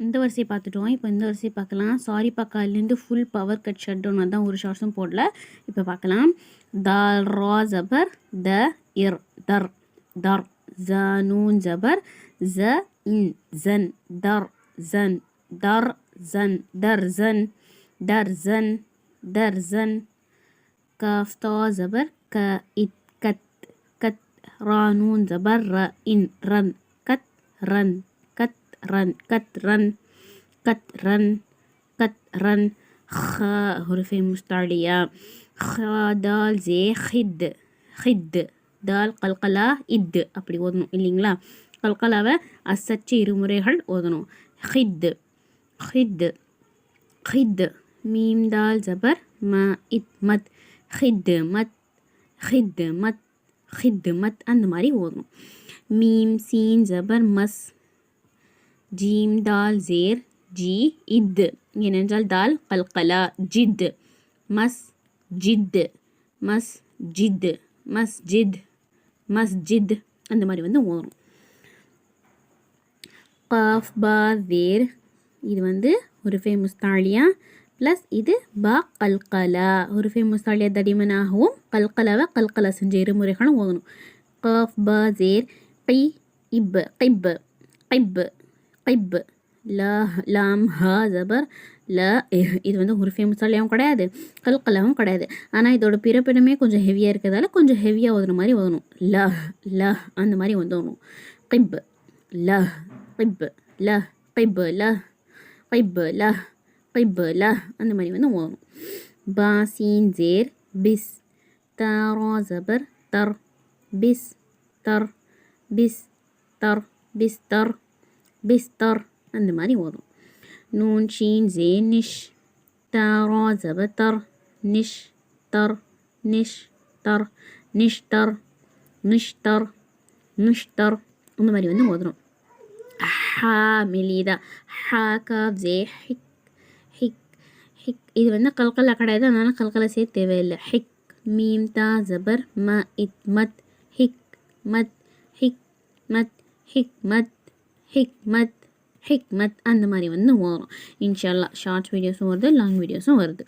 இந்த வரிசையை பார்த்துட்டோம் இப்போ இந்த வரிசையை பார்க்கலாம் sorry பக்காலேருந்து full power cut shut down அதான் ஒரு ஷார்ட்ஸும் போடல இப்போ பார்க்கலாம் தால் ரா ஜபர் த இர் தர் தர் ஜ நூன் ஜபர் ஜ இன் ஜன் தர் ஜன் தர் ஜன் தர் ஜன் தர் ஜன் தர் ஜன் كاف طا زبر ك إت كت كت را نون زبر ر إن رن كت رن كت رن كت رن كت رن كت رن خ حروف مستعلية خ دال زي خد خد தால் கல்கலா இத்து அப்படி ஓதணும் இல்லைங்களா கல்கலாவை அசச்சு இருமுறைகள் ஓதணும் ஹித் ஹித் ஹித் மீம் தால் ஜபர் ம இத் மத் ஹித்மத் ஹித்மத் ஹித்மத் அந்த மாதிரி ஓதணும் மீம் சீன் ஜபர் மஸ் ஜீம் தால் ஜேர் ஜி இத். ஏனென்றால் தால் கல்கலா ஜித். மஸ் ஜித் மஸ் ஜித் மஸ்ஜித். மஸ்ஜித். அந்த மாதிரி வந்து ஓதணும் காஃப் பா வேர். இது வந்து ஒரு ஃபேமஸ் தாலியா? ப்ளஸ் இது பா கல்கலா. ஒரு ஃபேமஸ் தாலியா தடிமனாகவும் கல்கலாவை கல்கலா செஞ்ச இருமுறைகளும் ஓகணும் கஃப் பா ஜேர் கை இப் கைப் கைப். திப் ல லாம் ஹ ஜபர் ல இது வந்து ஹுருஃபே முசாலியாகவும் கிடையாது. கல்கலாவும் கிடையாது. ஆனால் இதோட பிறப்பிடமே கொஞ்சம் ஹெவியாக இருக்கிறதால கொஞ்சம் ஹெவியாக ஓதுற மாதிரி ஓதணும். ல ல அந்த மாதிரி வந்து ஓதணும். கிப் ல கிப் ல கிப் ல கிப் ல கிப் ல அந்த மாதிரி வந்து ஓதணும். பாசீன் ஜேர் பிஸ் தாரா ஜபர் தர் பிஸ் தர் பிஸ் தர் பிஸ் தர். பிஸ்தர் அந்த மாதிரி ஓதும் நூன் ஷீன் ஜே நிஷ் தரா ஜபர் தர் நிஷ் தர் நிஷ் தர் நிஷ்டர் நிஷ்டர் நிஷ்டர் அந்த மாதிரி வந்து ஓதுறோம் ஹா மெலிதா ஹா காப் ஜே ஹிக் ஹிக் இது வந்து கல்கலா கிடையாது அதனால் கல்கலா சேர்த்து தேவையில்லை ஹிக் மீம் தா ஜபர் ம இத் மத் ஹிக் மத் ஹிக் மத் ஹிக் மத் ஹிக்மத் மத் மத் அந்த மாதிரி வந்து வரும் இன்ஷால்லா ஷார்ட்ஸ் வீடியோஸும் வருது லாங் வீடியோஸும் வருது.